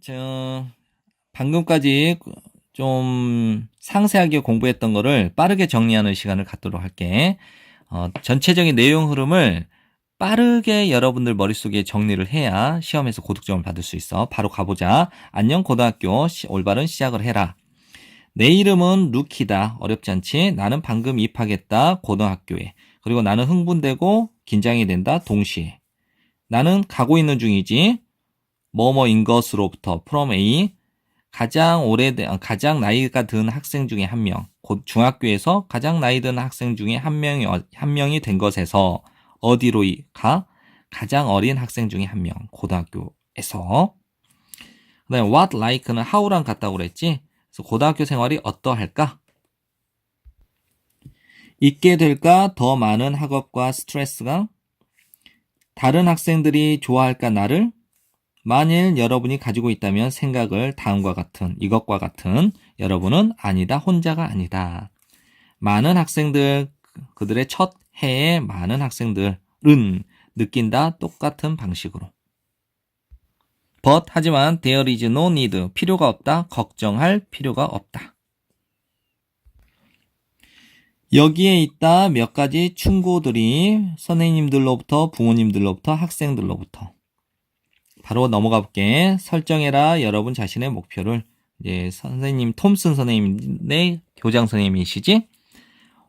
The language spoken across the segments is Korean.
저 방금까지 좀 상세하게 공부했던 거를 빠르게 정리하는 시간을 갖도록 할게. 어, 전체적인 내용 흐름을 빠르게 여러분들 머릿속에 정리를 해야 시험에서 고득점을 받을 수 있어. 바로 가보자. 안녕 고등학교 시- 올바른 시작을 해라. 내 이름은 루키다. 어렵지 않지? 나는 방금 입학했다. 고등학교에. 그리고 나는 흥분되고 긴장이 된다. 동시에. 나는 가고 있는 중이지. 뭐뭐인 것으로부터 from A 가장 오래된 아, 가장 나이가 든 학생 중에 한 명. 곧 중학교에서 가장 나이 든 학생 중에 한 명이 어- 한 명이 된 것에서 어디로 이- 가? 가장 어린 학생 중에 한 명. 고등학교에서. 그다음에 what like는 how랑 같다고 그랬지. 그래서 고등학교 생활이 어떠할까? 있게 될까? 더 많은 학업과 스트레스가? 다른 학생들이 좋아할까 나를? 만일 여러분이 가지고 있다면 생각을 다음과 같은 이것과 같은 여러분은 아니다 혼자가 아니다. 많은 학생들 그들의 첫 해에 많은 학생들은 느낀다 똑같은 방식으로. but 하지만 there is no need 필요가 없다 걱정할 필요가 없다. 여기에 있다 몇 가지 충고들이 선생님들로부터 부모님들로부터 학생들로부터 바로 넘어가 볼게. 설정해라 여러분 자신의 목표를 이제 선생님 톰슨 선생님의 교장 선생님이시지?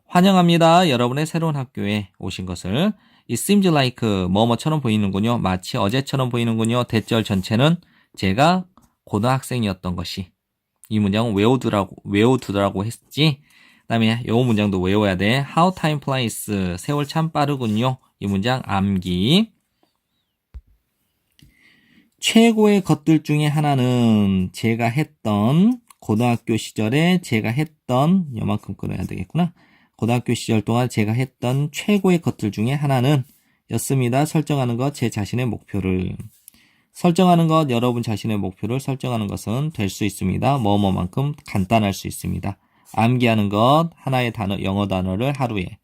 환영합니다. 여러분의 새로운 학교에 오신 것을. It seems like 뭐뭐처럼 보이는군요. 마치 어제처럼 보이는군요. 대절 전체는 제가 고등학생이었던 것이. 이 문장은 외워두라고, 외워두라고 했지. 그 다음에 이 문장도 외워야 돼. How time flies. 세월 참 빠르군요. 이 문장 암기. 최고의 것들 중에 하나는 제가 했던 고등학교 시절에 제가 했던 요만큼 끊어야 되겠구나. 고등학교 시절 동안 제가 했던 최고의 것들 중에 하나는 였습니다. 설정하는 것 제 자신의 목표를 설정하는 것 여러분 자신의 목표를 설정하는 것은 될 수 있습니다. 뭐뭐만큼 간단할 수 있습니다. 암기하는 것 하나의 단어 영어 단어를 하루에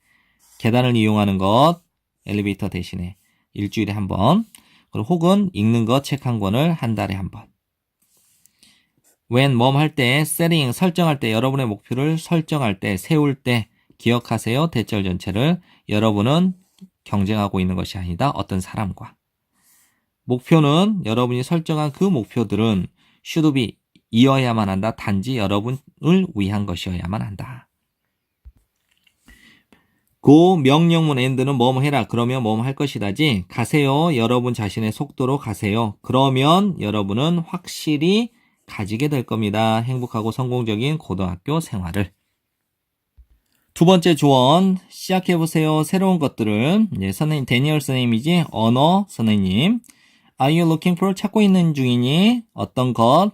계단을 이용하는 것 엘리베이터 대신에 일주일에 한 번. 혹은 읽는 것 책 한 권을 한 달에 한 번. when 몸할 때, setting 설정할 때, 여러분의 목표를 설정할 때, 세울 때, 기억하세요. 대절 전체를. 여러분은 경쟁하고 있는 것이 아니다. 어떤 사람과. 목표는 여러분이 설정한 그 목표들은 should 이어야만 한다. 단지 여러분을 위한 것이어야만 한다. 고 명령문 end는 뭐뭐 해라. 그러면 뭐뭐 할 것이다지. 가세요. 여러분 자신의 속도로 가세요. 그러면 여러분은 확실히 가지게 될 겁니다. 행복하고 성공적인 고등학교 생활을. 두 번째 조언 시작해 보세요. 새로운 것들을 이제 선생님 데니얼 선생님이지 언어 선생님. Are you looking for 찾고 있는 중이니 어떤 것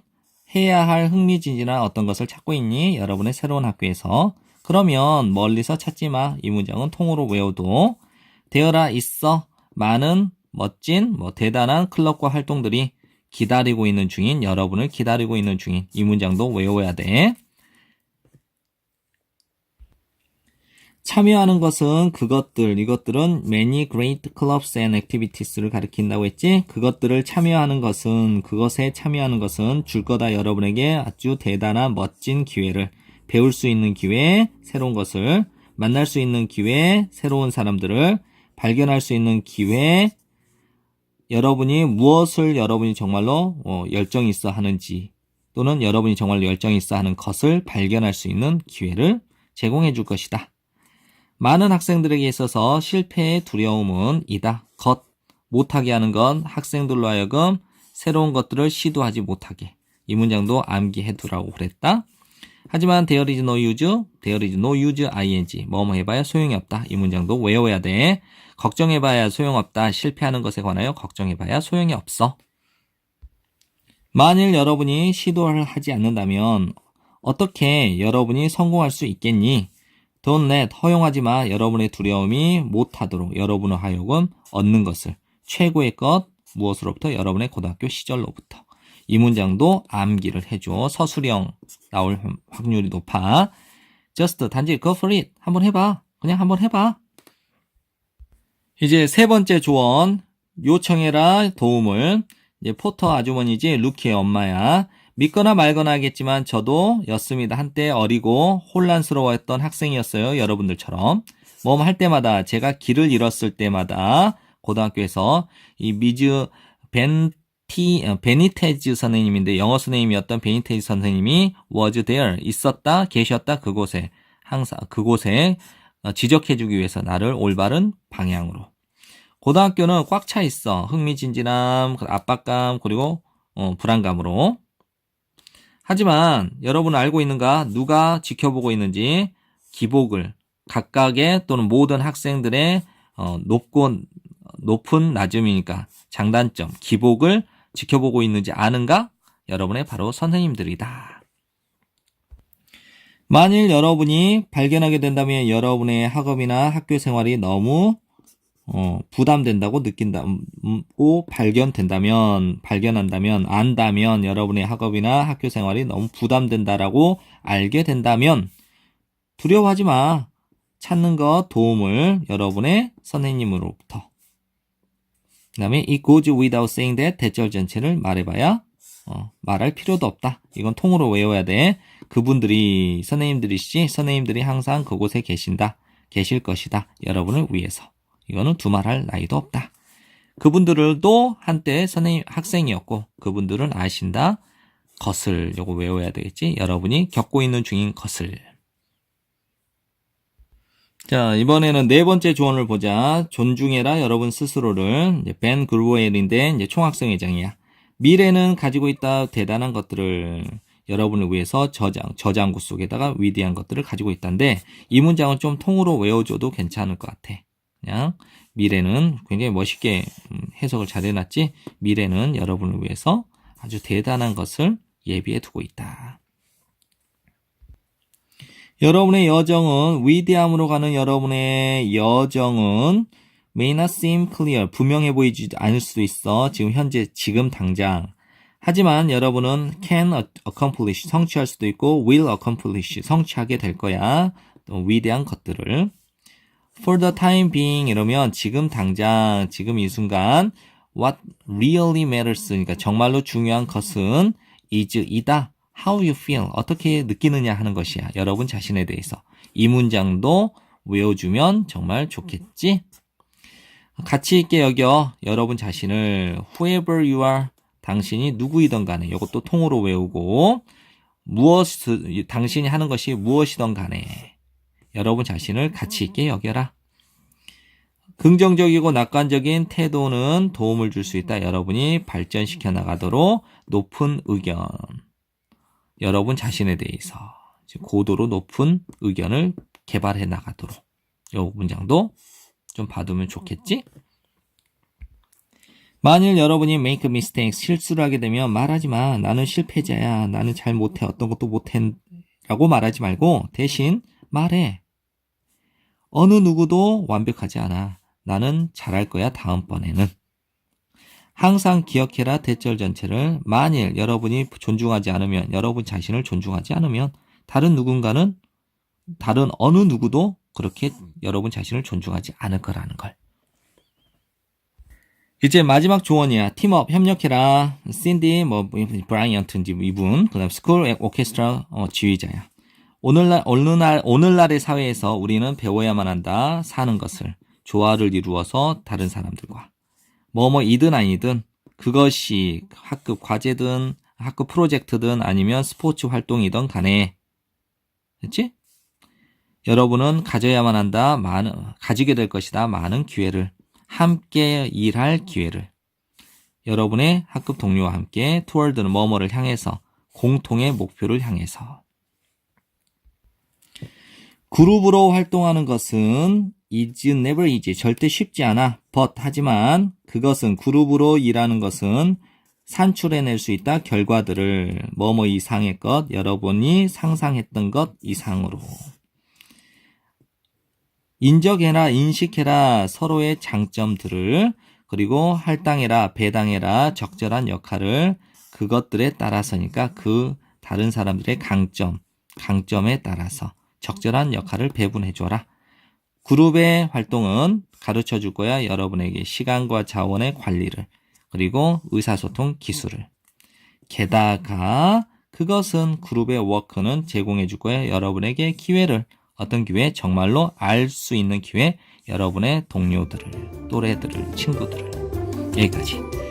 해야 할 흥미진진한 어떤 것을 찾고 있니? 여러분의 새로운 학교에서 그러면 멀리서 찾지 마. 이 문장은 통으로 외워도 되어라 있어 많은 멋진 뭐 대단한 클럽과 활동들이 기다리고 있는 중인 여러분을 기다리고 있는 중인 이 문장도 외워야 돼. 참여하는 것은 그것들, 이것들은 many great clubs and activities를 가리킨다고 했지? 그것들을 참여하는 것은, 그것에 참여하는 것은 줄 거다 여러분에게 아주 대단한 멋진 기회를, 배울 수 있는 기회, 새로운 것을, 만날 수 있는 기회, 새로운 사람들을, 발견할 수 있는 기회, 여러분이 무엇을 여러분이 정말로 어, 열정이 있어 하는지, 또는 여러분이 정말 열정이 있어 하는 것을 발견할 수 있는 기회를 제공해 줄 것이다. 많은 학생들에게 있어서 실패의 두려움은 이다. 것, 못하게 하는 건 학생들로 하여금 새로운 것들을 시도하지 못하게. 이 문장도 암기해 두라고 그랬다. 하지만 there is no use, there is no use ing. 뭐뭐 해봐야 소용이 없다. 이 문장도 외워야 돼. 걱정해봐야 소용없다. 실패하는 것에 관하여 걱정해봐야 소용이 없어. 만일 여러분이 시도를 하지 않는다면 어떻게 여러분이 성공할 수 있겠니? Let 허용하지 마. 여러분의 두려움이 못하도록 여러분을 하여금 얻는 것을 최고의 것 무엇으로부터 여러분의 고등학교 시절로부터 이 문장도 암기를 해줘. 서술형 나올 확률이 높아. Just 단지 go for it. 한번 해봐. 그냥 한번 해봐. 이제 세 번째 조언 요청해라 도움을 이제 포터 아주머니지 루키의 엄마야. 믿거나 말거나 하겠지만 저도 였습니다. 한때 어리고 혼란스러워했던 학생이었어요. 여러분들처럼. 뭐할 때마다 제가 길을 잃었을 때마다 고등학교에서 이 미즈 벤 티 어, 베니테즈 선생님인데 영어 선생님이었던 베니테즈 선생님이 was there 있었다 계셨다 그곳에 항상 그곳에 어, 지적해주기 위해서 나를 올바른 방향으로. 고등학교는 꽉 차 있어. 흥미진진함 압박감 그리고 어, 불안감으로. 하지만 여러분 알고 있는가? 누가 지켜보고 있는지 기복을 각각의 또는 모든 학생들의 어, 높고 높은 낮음이니까 장단점, 기복을 지켜보고 있는지 아는가? 여러분의 바로 선생님들이다. 만일 여러분이 발견하게 된다면 여러분의 학업이나 학교 생활이 너무 어, 부담된다고 느낀다고 발견된다면 발견한다면 안다면 여러분의 학업이나 학교 생활이 너무 부담된다라고 알게 된다면 두려워하지 마. 찾는 것 도움을 여러분의 선생님으로부터 그 다음에 it goes without saying that 대절 전체를 말해봐야 어, 말할 필요도 없다. 이건 통으로 외워야 돼. 그분들이 선생님들이시 선생님들이 항상 그곳에 계신다. 계실 것이다. 여러분을 위해서. 이거는 두말할 나이도 없다. 그분들도 한때 선생님 학생이었고 그분들은 아신다. 것을 요거 외워야 되겠지. 여러분이 겪고 있는 중인 것을. 자, 이번에는 네 번째 조언을 보자. 존중해라 여러분 스스로를. 벤 그루웰인데 이제 총학생 회장이야. 미래는 가지고 있다 대단한 것들을 여러분을 위해서 저장, 저장고 속에다가 위대한 것들을 가지고 있다는데 이 문장은 좀 통으로 외워줘도 괜찮을 것 같아. 그냥 미래는 굉장히 멋있게 음, 해석을 잘 해놨지. 미래는 여러분을 위해서 아주 대단한 것을 예비해 두고 있다. 여러분의 여정은 위대함으로 가는 여러분의 여정은 may not seem clear 분명해 보이지 않을 수도 있어. 지금 현재 지금 당장. 하지만 여러분은 can accomplish 성취할 수도 있고 will accomplish 성취하게 될 거야. 또 위대한 것들을. For the time being 이러면 지금 당장 지금 이 순간 what really matters 그러니까 정말로 중요한 것은 is 이다 how you feel, 어떻게 느끼느냐 하는 것이야. 여러분 자신에 대해서. 이 문장도 외워주면 정말 좋겠지? 가치 있게 여겨 여러분 자신을 whoever you are 당신이 누구이든 간에 이것도 통으로 외우고 무엇 당신이 하는 것이 무엇이든 간에 여러분 자신을 가치 있게 여겨라. 긍정적이고 낙관적인 태도는 도움을 줄 수 있다. 여러분이 발전시켜 나가도록 높은 의견 여러분 자신에 대해서 고도로 높은 의견을 개발해 나가도록 이 문장도 좀 봐두면 좋겠지? 만일 여러분이 make a mistake 실수를 하게 되면 말하지 마. 나는 실패자야. 나는 잘 못해. 어떤 것도 못해. 라고 말하지 말고 대신 말해. 어느 누구도 완벽하지 않아. 나는 잘할 거야. 다음번에는. 항상 기억해라 대절 전체를 만일 여러분이 존중하지 않으면 여러분 자신을 존중하지 않으면 다른 누군가는 다른 어느 누구도 그렇게 여러분 자신을 존중하지 않을 거라는 걸. 이제 마지막 조언이야. 팀업 협력해라. 신디 뭐 브라이언트인지 이분 그다음 스쿨 오케스트라 어, 지휘자야. 오늘날 오늘날 오늘날의 사회에서 우리는 배워야만 한다. 사는 것을 조화를 이루어서 다른 사람들과 뭐뭐이든 아니든 그것이 학급 과제든 학급 프로젝트든 아니면 스포츠 활동이든 간에 그렇지? 여러분은 가져야만 한다. 많은 가지게 될 것이다. 많은 기회를 함께 일할 기회를 여러분의 학급 동료와 함께 투월드는 뭐뭐를 향해서 공통의 목표를 향해서 그룹으로 활동하는 것은 is never easy. 절대 쉽지 않아. but 하지만 그것은 그룹으로 일하는 것은 산출해낼 수 있다. 결과들을 뭐뭐 이상의 것, 여러분이 상상했던 것 이상으로. 인적해라, 인식해라 서로의 장점들을 그리고 할당해라, 배당해라 적절한 역할을 그것들에 따라서니까 그 다른 사람들의 강점, 강점에 따라서 적절한 역할을 배분해 줘라. 그룹의 활동은 가르쳐 줄 거야. 여러분에게 시간과 자원의 관리를. 그리고 의사소통 기술을. 게다가 그것은 그룹의 워크는 제공해 줄 거예요. 여러분에게 기회를 어떤 기회? 정말로 알 수 있는 기회. 여러분의 동료들을, 또래들을, 친구들을. 여기까지.